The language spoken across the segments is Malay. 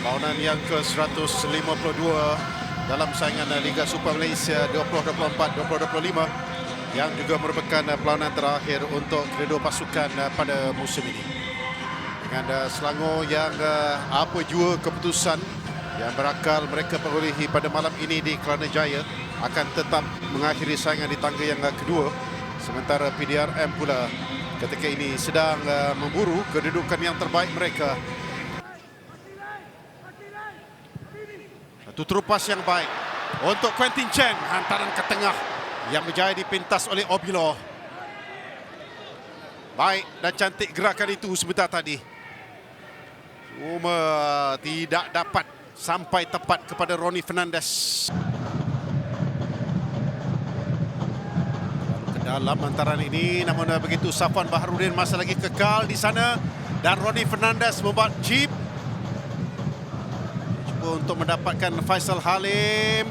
Perlawanan yang ke-152 dalam saingan Liga Super Malaysia 2024-2025 yang juga merupakan perlawanan terakhir untuk kedua pasukan pada musim ini. Dengan uh, Selangor yang uh, apa jua keputusan yang berakal mereka perolehi pada malam ini di Kelana Jaya akan tetap mengakhiri saingan di tangga yang uh, kedua sementara PDRM pula ketika ini sedang memburu kedudukan yang terbaik mereka Satu terupas yang baik untuk Quentin Chen. Hantaran ke tengah yang berjaya dipintas oleh Obilo. Baik dan cantik gerakan itu sebentar tadi. Cuma tidak dapat sampai tepat kepada Ronnie Fernandez. Dalam hantaran ini namun begitu Safwan Baharudin masih lagi kekal di sana dan Ronnie Fernandez membuat chip untuk mendapatkan Faisal Halim.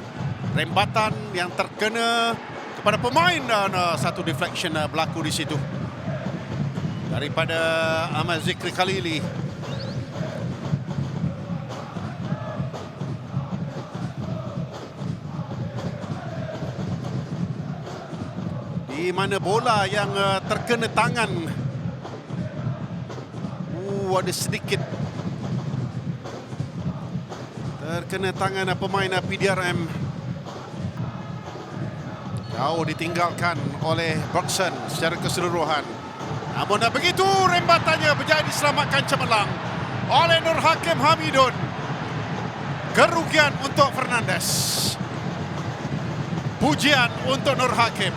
Rembatan yang terkena kepada pemain dan uh, satu deflection uh, berlaku di situ. Daripada Ahmad Zikri Khalili. Di mana bola yang uh, terkena tangan. Uh, ada sedikit terkena tangan pemain PDRM. Jauh ditinggalkan oleh Bergson secara keseluruhan. Namun begitu rembatannya berjaya diselamatkan cemerlang oleh Nur Hakim Hamidun. Kerugian untuk Fernandes. Pujian untuk Nur Hakim.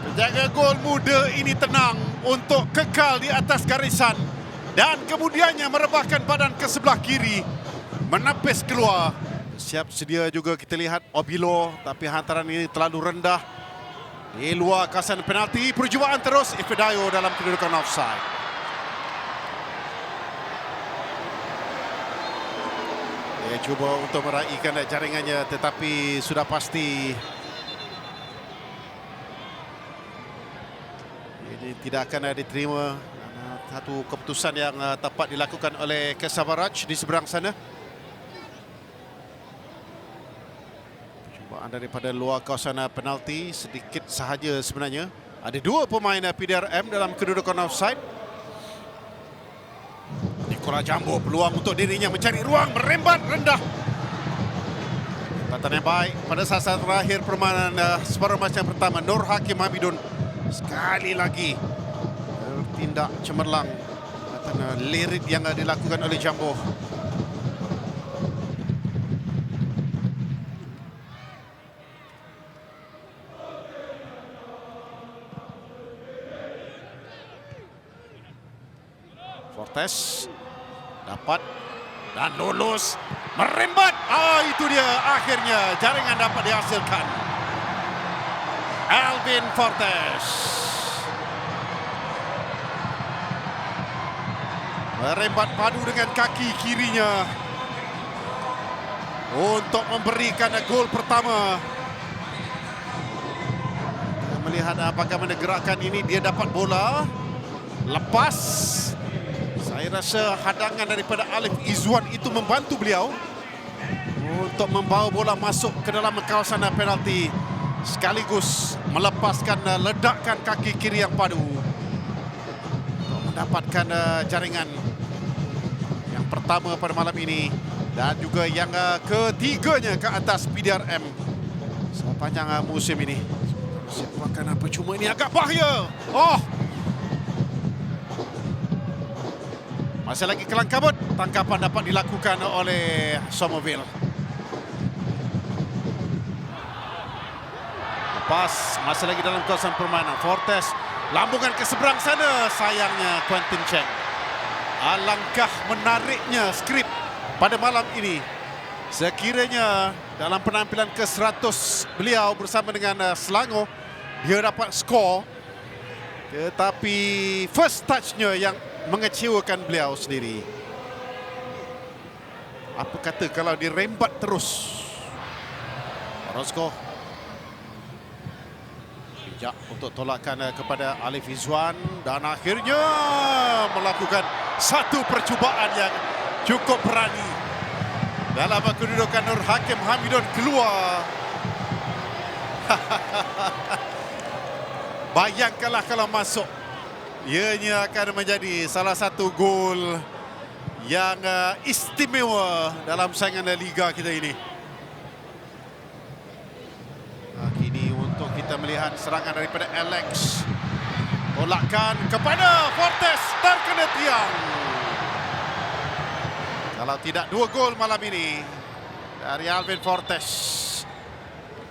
Penjaga gol muda ini tenang untuk kekal di atas garisan dan kemudiannya merebahkan badan ke sebelah kiri menepis keluar. Siap sedia juga kita lihat Obilo tapi hantaran ini terlalu rendah. Di luar kawasan penalti percubaan terus Ifedayo dalam kedudukan offside. Dia cuba untuk meraihkan jaringannya tetapi sudah pasti ini tidak akan diterima satu keputusan yang uh, tepat dilakukan oleh Kesavaraj di seberang sana. Cubaan daripada luar kawasan uh, penalti sedikit sahaja sebenarnya. Ada dua pemain uh, PDRM dalam kedudukan offside. Nikola Jambo peluang untuk dirinya mencari ruang merembat rendah. Tempatan yang baik pada saat-saat terakhir permainan uh, separuh masa yang pertama. Nur Hakim Hamidun sekali lagi tindak cemerlang kerana lirik yang dilakukan oleh Jambo. Fortes dapat dan lulus merembat. Ah itu dia akhirnya jaringan dapat dihasilkan. Alvin Fortes. Merembat padu dengan kaki kirinya. Untuk memberikan gol pertama. Melihat bagaimana gerakan ini. Dia dapat bola. Lepas. Saya rasa hadangan daripada Alif Izwan itu membantu beliau untuk membawa bola masuk ke dalam kawasan penalti. Sekaligus melepaskan ledakan kaki kiri yang padu. Untuk mendapatkan jaringan pertama pada malam ini dan juga yang uh, ketiganya ke atas PDRM sepanjang uh, musim ini. Siapkan apa cuma ini agak bahaya. Oh. Masih lagi kelang kabut. Tangkapan dapat dilakukan oleh Somerville. Lepas masih lagi dalam kawasan permainan. Fortes lambungan ke seberang sana. Sayangnya Quentin Cheng. Alangkah menariknya skrip pada malam ini. Sekiranya dalam penampilan ke-100 beliau bersama dengan uh, Selangor, dia dapat skor. Tetapi first touch-nya yang mengecewakan beliau sendiri. Apa kata kalau dirembat terus? Roscoe. Bijak untuk tolakkan uh, kepada Alif Izwan dan akhirnya melakukan satu percubaan yang cukup berani. Dalam kedudukan Nur Hakim Hamidun keluar. Bayangkanlah kalau masuk. Ianya akan menjadi salah satu gol yang uh, istimewa dalam saingan Liga kita ini Ah, kini untuk kita melihat serangan daripada Alex. Tolakkan kepada Fortes terkena tiang. Kalau tidak dua gol malam ini dari Alvin Fortes.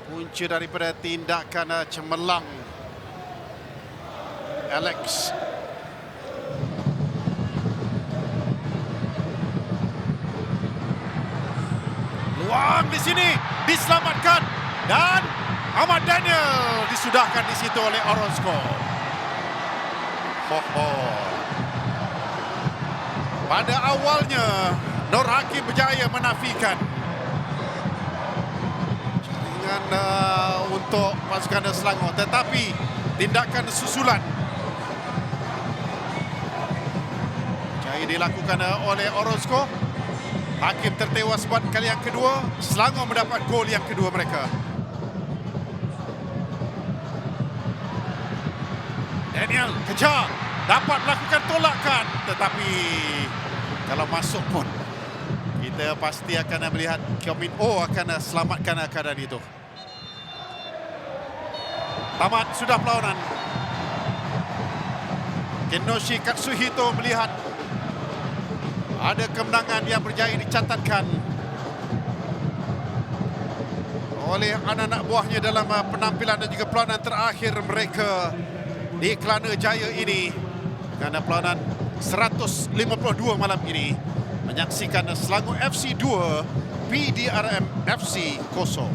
Punca daripada tindakan uh, cemerlang. Alex. Luang di sini diselamatkan. Dan Ahmad Daniel disudahkan di situ oleh Orozco. Ho ho. Pada awalnya Nur Hakim berjaya menafikan. Jaringan uh, untuk pasukan Selangor tetapi tindakan susulan. Jaya dilakukan uh, oleh Orozco. Hakim tertewas buat kali yang kedua. Selangor mendapat gol yang kedua mereka Daniel kejar dapat melakukan tolakan tetapi kalau masuk pun kita pasti akan melihat Kyomin Oh akan selamatkan keadaan itu. Tamat sudah perlawanan. Kenoshi Katsuhito melihat ada kemenangan yang berjaya dicatatkan oleh anak-anak buahnya dalam uh, penampilan dan juga perlawanan terakhir mereka di Kelana Jaya ini kerana perlawanan 152 malam ini menyaksikan Selangor FC 2 PDRM FC kosong.